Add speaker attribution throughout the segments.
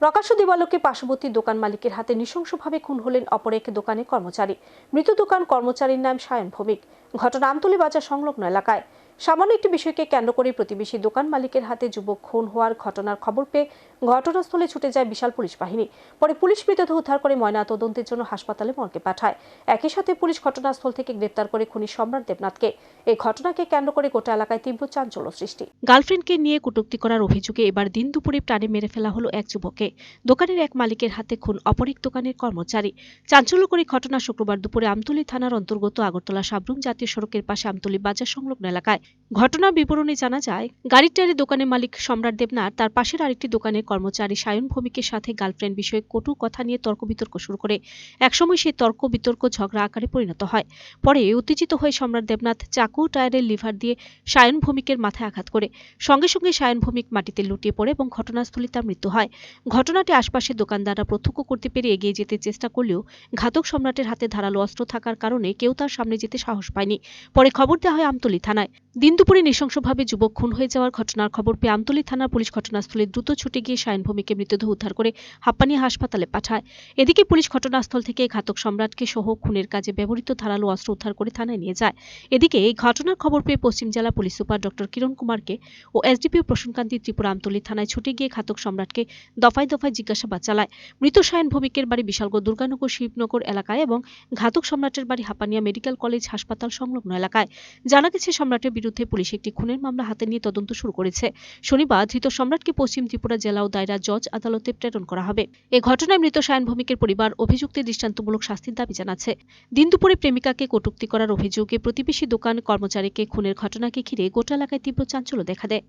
Speaker 1: প্রকাশ্য দিবালোকে পার্শ্ববর্তী দোকান মালিকের হাতে নৃশংসভাবে খুন হলেন অপর এক দোকানের কর্মচারী। মৃত দোকান কর্মচারীর নাম সায়ন ভৌমিক। ঘটনা আমতলী বাজার সংলগ্ন এলাকায়। সামান্য একটি বিষয়কে কেন্দ্র করে প্রতিবেশী দোকান মালিকের হাতে যুবক খুন হওয়ার ঘটনার খবর পেয়ে ঘটনাস্থলে ছুটে যায় বিশাল পুলিশ বাহিনী। পরে পুলিশ মৃতদেহ উদ্ধার করে ময়না তদন্তের জন্য হাসপাতালে মর্গে পাঠায়। একই সাথে পুলিশ ঘটনাস্থল থেকে গ্রেপ্তার করে খুনি সম্রাট দেবনাথকে। এই ঘটনাকে কেন্দ্র করে গোটা এলাকায় তীব্র চাঞ্চল্য সৃষ্টি। গার্লফ্রেন্ডকে নিয়ে কটূক্তি করার অভিযোগে এবার দিন দুপুরে প্রাণে মেরে ফেলা হলো এক যুবককে। দোকানের এক মালিকের হাতে খুন অপর এক দোকানের কর্মচারী। চাঞ্চল্যকরী ঘটনা শুক্রবার দুপুরে আমতলী থানার অন্তর্গত আগরতলা সাবরুম জাতীয় সড়কের পাশে আমতলী বাজার সংলগ্ন এলাকায় ঘটনার বিবরণে জানা যায়, গাড়ির টায়ারে দোকানের মালিক সম্রাট দেবনাথ, তার পাশের আরেকটি দোকানের কর্মচারী সায়ন ভৌমিকের সাথে গার্লফ্রেন্ড বিষয়ে কটু কথা নিয়ে তর্ক বিতর্ক শুরু করে। একসময় সেই তর্ক বিতর্ক ঝগড়া আকারে পরিণত হয়। পরে উত্তেজিত হয়ে সম্রাট দেবনাথ চাকু টায়ারের লিভার দিয়ে সায়ন ভৌমিকের মাথায় আঘাত করে। সঙ্গে সঙ্গে সায়ন ভৌমিক মাটিতে লুটিয়ে পড়ে এবং ঘটনাস্থলে তার মৃত্যু হয়। ঘটনাটি আশপাশের দোকানদাররা প্রত্যক্ষ করতে পেরে এগিয়ে যেতে চেষ্টা করলেও ঘাতক সম্রাটের হাতে ধারালো অস্ত্র থাকার কারণে কেউ তার সামনে যেতে সাহস পায়নি। পরে খবর দেওয়া হয় আমতলী থানায়। দিন দুপুরে নৃশংসভাবে যুবক খুন হয়ে যাওয়ার ঘটনার খবর পেয়ে আমতলী থানার পুলিশ ঘটনাস্থলে দ্রুত ছুটে গিয়ে সায়ন ভৌমিকের মৃতদেহ উদ্ধার করে হাপ্পানিয়া হাসপাতালে পাঠায়। এদিকে পুলিশ ঘটনাস্থল থেকে ঘাতক সম্রাটকে সহ খুনের কাজে ব্যবহৃত ধারালো অস্ত্র উদ্ধার করে থানায় নিয়ে যায়। এদিকে এই ঘটনার খবর পেয়ে পশ্চিম জেলা পুলিশ সুপার ডক্টর কিরণ কুমারকে ও এসডিপিও প্রসূনকান্তি ত্রিপুরা আমতলী থানায় ছুটে গিয়ে ঘাতক সম্রাটকে দফায় দফায় জিজ্ঞাসাবাদ চালায়। মৃত সায়ন ভৌমিকের বাড়ি বিশালগড় দুর্গানগর শিবনগর এলাকায় এবং ঘাতক সম্রাটের বাড়ি হাপানিয়া মেডিকেল কলেজ হাসপাতাল সংলগ্ন এলাকায়। জানা গেছে, সম্রাটের বিরুদ্ধে পুলিশ একটি খুনের মামলা হাতে নিয়ে তদন্ত শুরু করেছে শনিবার ধৃত সম্রাটকে পশ্চিম ত্রিপুরা জেলা ও দায়রা জজ আদালতে প্রেরণ করা হবে এ ঘটনায় মৃত সায়ন ভৌমিকের পরিবার অভিযুক্তের দৃষ্টান্তমূলক শাস্তির দাবি জানাচ্ছে দিন দুপুরে প্রেমিকাকে কটূক্তি করার অভিযোগে প্রতিবেশী দোকান কর্মচারীকে খুনের ঘটনাকে ঘিরে গোটা এলাকায় তীব্র চাঞ্চল্য দেখা দেয়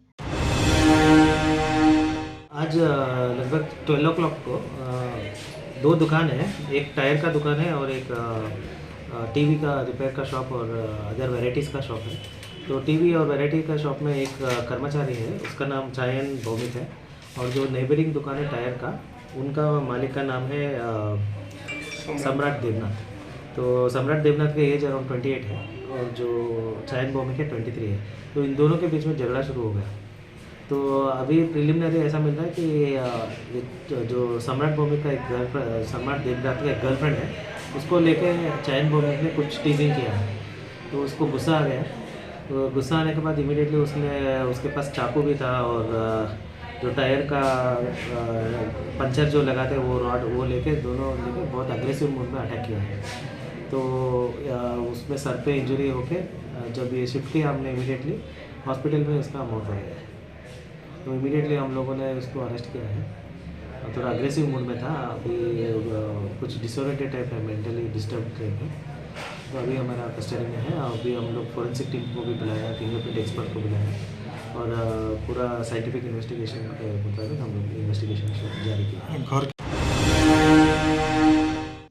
Speaker 2: आज अ, लगभग ट्वेल्व ओ क्लॉक को अ, दो दुकान है एक टायर का दुकान है और एक टीवी का रिपेयर का शॉप और अदर वैरायटीज़ का शॉप है तो टीवी और वैरायटी का शॉप में एक कर्मचारी है उसका नाम चायन भौमिक है और जो नेबरिंग दुकान है टायर का उनका मालिक का नाम है सम्राट। देवनाथ। तो सम्राट देवनाथ का एज अराउंड ट्वेंटी एट है और जो चायन भौमिक है ट्वेंटी थ्री है। तो इन दोनों के बीच में झगड़ा शुरू हो गया। तो अभी प्रिलिमिनरी ऐसा मिल रहा है कि जो सम्राट भौमिक का एक गर्लफ्रेंड सम्राट देवनाथ का एक गर्लफ्रेंड है उसको लेके चैन भौमिक ने कुछ टीजिंग किया तो उसको गुस्सा आ गया तो गुस्सा आने के बाद इमीडिएटली उसने, उसके पास चाकू भी था और जो टायर का पंचर जो लगाते वो रॉड, वो लेके दोनों लेके बहुत अग्रेसिव मूड में अटैक किया है। तो उसमें सर पे इंजरी होके जब ये शिफ्ट किया हमने इमीडिएटली हॉस्पिटल में उसका मौत हो गया। तो इमीडिएटली हम लोगों ने उसको अरेस्ट किया है। थोड़ा अग्रेसिव मूड में था, अभी कुछ डिसोरेटेड टाइप है मेंटली डिस्टर्ब टाइप है। तो अभी हमारा कस्टडी में है अभी हम लोग फोरेंसिक टीम को भी बुलाया फिंगरप्रिंट एक्सपर्ट को बुलाया और पूरा साइंटिफिक इन्वेस्टिगेशन के मुताबिक हम लोग इन्वेस्टिगेशन जारी किया।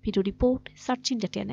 Speaker 1: Bureau report Sachin डटिया